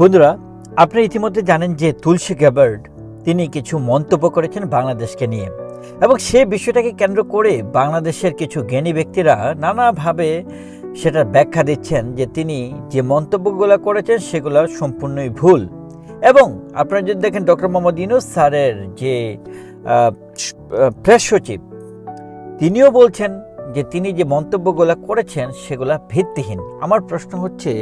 বন্ধুরা আপনি ইতিমধ্যে জানেন যে তুলসী গ্যাবার্ড তিনি কিছু মন্তব্য করেছেন বাংলাদেশকে নিয়ে এবং সে বিষয়টাকে কেন্দ্র করে বাংলাদেশের কিছু জ্ঞানী ব্যক্তিরা নানাভাবে সেটার ব্যাখ্যা দিচ্ছেন যে তিনি যে মন্তব্যগুলো করেছেন সেগুলো সম্পূর্ণই ভুল। এবং আপনারা যদি দেখেন ডক্টর মোহাম্মদ ইউনুস স্যারের যে প্রেস সচিব, তিনিও বলছেন যে তিনি যে মন্তব্যগুলো করেছেন সেগুলা ভিত্তিহীন। আমার প্রশ্ন হচ্ছে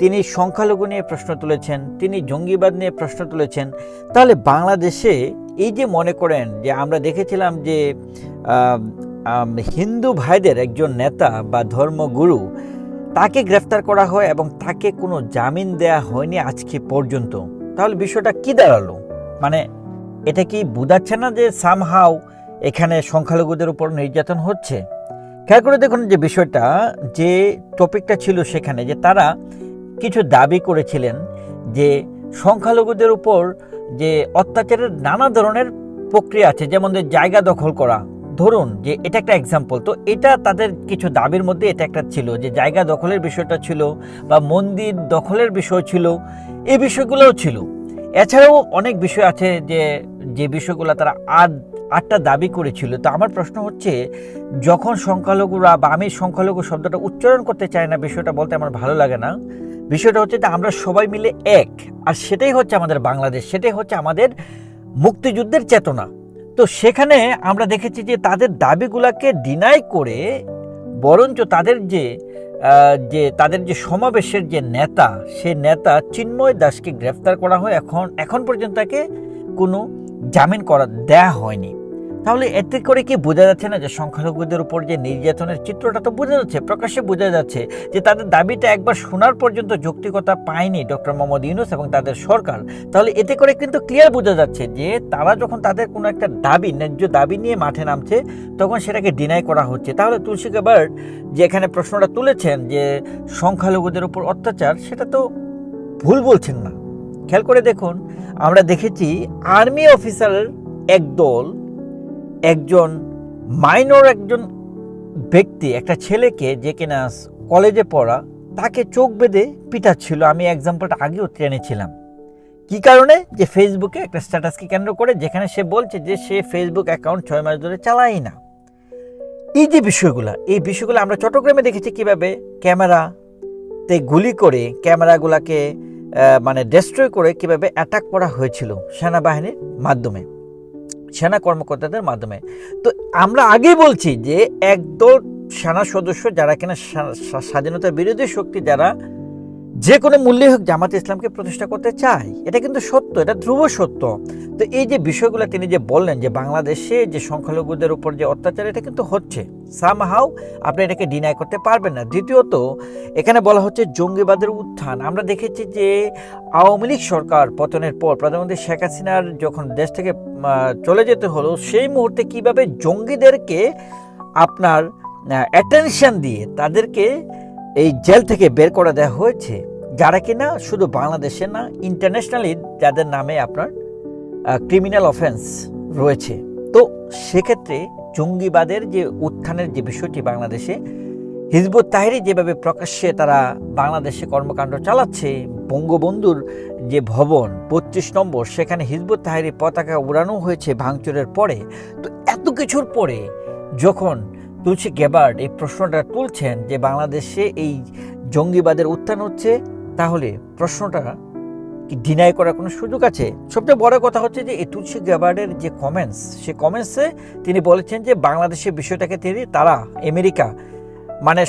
তিনি সংখ্যালঘু নিয়ে প্রশ্ন তুলেছেন, তিনি জঙ্গিবাদ নিয়ে প্রশ্ন তুলেছেন। তাহলে বাংলাদেশে এই যে মনে করেন যে আমরা দেখেছিলাম যে হিন্দু ভাইদের একজন নেতা বা ধর্মগুরু, তাকে গ্রেফতার করা হয় এবং তাকে কোনো জামিন দেয়া হয়নি আজকে পর্যন্ত। তাহলে বিষয়টা কি দাঁড়াল? মানে এটা কি বোঝাচ্ছে না যে সামহাও এখানে সংখ্যালঘুদের উপর নির্যাতন হচ্ছে? খেয়াল করে দেখুন যে বিষয়টা যে টপিকটা ছিল সেখানে, যে তারা কিছু দাবি করেছিলেন যে সংখ্যালঘুদের উপর যে অত্যাচারের নানা ধরনের প্রক্রিয়া আছে, যেমন জায়গা দখল করা। ধরুন যে এটা একটা এক্সাম্পল তো এটা তাদের কিছু দাবির মধ্যে এটা একটা ছিল যে জায়গা দখলের বিষয়টা ছিল বা মন্দির দখলের বিষয় ছিল এই বিষয়গুলোও ছিল। এছাড়াও অনেক বিষয় আছে যে যে বিষয়গুলো তারা আট আটটা দাবি করেছিল। তো আমার প্রশ্ন হচ্ছে, যখন সংখ্যালঘুরা বা আমি সংখ্যালঘু শব্দটা উচ্চারণ করতে চাই না, বিষয়টা বলতে আমার ভালো লাগে না বিষয়টা হচ্ছে যে আমরা সবাই মিলে এক। আর সেটাই হচ্ছে আমাদের বাংলাদেশ, সেটাই হচ্ছে আমাদের মুক্তিযুদ্ধের চেতনা। তো সেখানে আমরা দেখেছি যে তাদের দাবিগুলোকে ডিনাই করে, বরঞ্চ তাদের যে যে তাদের যে সমাবেশের যে নেতা, সে নেতা চিন্ময় দাসকে গ্রেফতার করা হয়। এখন এখন পর্যন্ত তাকে কোনো জামিন করা দেয়া হয়নি। তাহলে এতে করে কি বোঝা যাচ্ছে না যে সংখ্যালঘুদের উপর যে নির্যাতনের চিত্রটা তো বোঝা যাচ্ছে, প্রকাশ্যে বোঝা যাচ্ছে যে তাদের দাবিটা একবার শোনার পর্যন্ত যৌক্তিকতা পায়নি ডক্টর মোহাম্মদ ইউনুস এবং তাদের সরকার। তাহলে এতে করে কিন্তু ক্লিয়ার বোঝা যাচ্ছে যে তারা যখন তাদের কোনো একটা দাবি, ন্যায্য দাবি নিয়ে মাঠে নামছে, তখন সেটাকে ডিনাই করা হচ্ছে। তাহলে তুলসী গাবার্ড যে এখানে প্রশ্নটা তুলেছেন যে সংখ্যালঘুদের উপর অত্যাচার, সেটা তো ভুল বলছেন না। খেয়াল করে দেখুন, আমরা দেখেছি আর্মি অফিসারের একদল একজন মাইনর একজন ব্যক্তি, একটা ছেলেকে যে কিনা কলেজে পড়া, তাকে চোখ বেঁধে পিটাচ্ছিল। আমি এক্সাম্পলটা আগেও টেনেছিলাম কি কারণে? যে ফেসবুকে একটা স্ট্যাটাসকে কেন্দ্র করে যেখানে সে বলছে যে সে ফেসবুক অ্যাকাউন্ট ছয় মাস ধরে চালাই না। এই যে বিষয়গুলো, এই বিষয়গুলো আমরা চট্টগ্রামে দেখেছি কীভাবে ক্যামেরাতে গুলি করে, ক্যামেরাগুলোকে মানে ডেস্ট্রয় করে কীভাবে অ্যাটাক করা হয়েছিল সেনাবাহিনীর মাধ্যমে। সেনা কর্মকর্তাদের মাধ্যমে। তো আমরা আগেই বলছি যে একদল সেনা সদস্য যারা কিনা স্বা- স্বা- স্বাধীনতার বিরোধী শক্তি যারা যে কোনো মূল্যে হোক জামাত ইসলামকে প্রতিষ্ঠা করতে চায়, এটা কিন্তু সত্য, এটা ধ্রুব সত্য। তো এই যে বিষয়গুলো তিনি যে বললেন যে বাংলাদেশে যে সংখ্যালঘুদের উপর যে অত্যাচার, এটা কিন্তু হচ্ছে। সামহাও আপনি এটাকে ডিনাই করতে পারবেন না। দ্বিতীয়ত, এখানে বলা হচ্ছে জঙ্গিবাদের উত্থান। আমরা দেখেছি যে আওয়ামী লীগ সরকার পতনের পর প্রধানমন্ত্রী শেখ হাসিনার যখন দেশ থেকে চলে যেতে হলো, সেই মুহূর্তে কীভাবে জঙ্গিদেরকে আপনার অ্যাটেনশন দিয়ে তাদেরকে এই জেল থেকে বের করে দেওয়া হয়েছে, যারা কিনা শুধু বাংলাদেশে না ইন্টারন্যাশনালি যাদের নামে আপনার ক্রিমিনাল অফেন্স রয়েছে। তো সেক্ষেত্রে জঙ্গিবাদের যে উত্থানের যে বিষয়টি বাংলাদেশে, হিজবুত তাহিরি যেভাবে প্রকাশ্যে তারা বাংলাদেশে কর্মকাণ্ড চালাচ্ছে, বঙ্গবন্ধুর যে ভবন বত্রিশ নম্বর, সেখানে হিজবুত তাহিরি পতাকা উড়ানো হয়েছে ভাঙচুরের পরে। তো এত কিছুর পরে যখন তুলসী গেবার্ড এই প্রশ্নটা তুলছেন যে বাংলাদেশে এই জঙ্গিবাদের উত্থান হচ্ছে, তাহলে প্রশ্নটা কি ডিনাই করার কোনো সুযোগ আছে? সবচেয়ে বড় কথা হচ্ছে যে এই তুলসী গ্যাবার্ডের যে কমেন্টস সে কমেন্টসে তিনি বলেছেন যে বাংলাদেশের বিষয়টাকে তিনি তারা, আমেরিকা মানে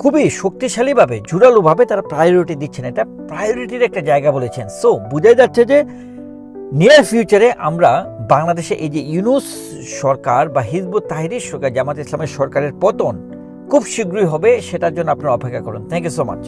খুবই শক্তিশালীভাবে, জোরালোভাবে তারা প্রায়োরিটি দিচ্ছেন। এটা প্রায়োরিটির একটা জায়গা বলেছেন। সো বোঝাই যাচ্ছে যে নিয়ার ফিউচারে আমরা বাংলাদেশে এই যে ইউনুস সরকার বা হিজবুত তাহিরির সরকার, জামাত ইসলামের সরকারের পতন খুব শীঘ্রই হবে, সেটার জন্য আপনারা অপেক্ষা করুন। Thank you so much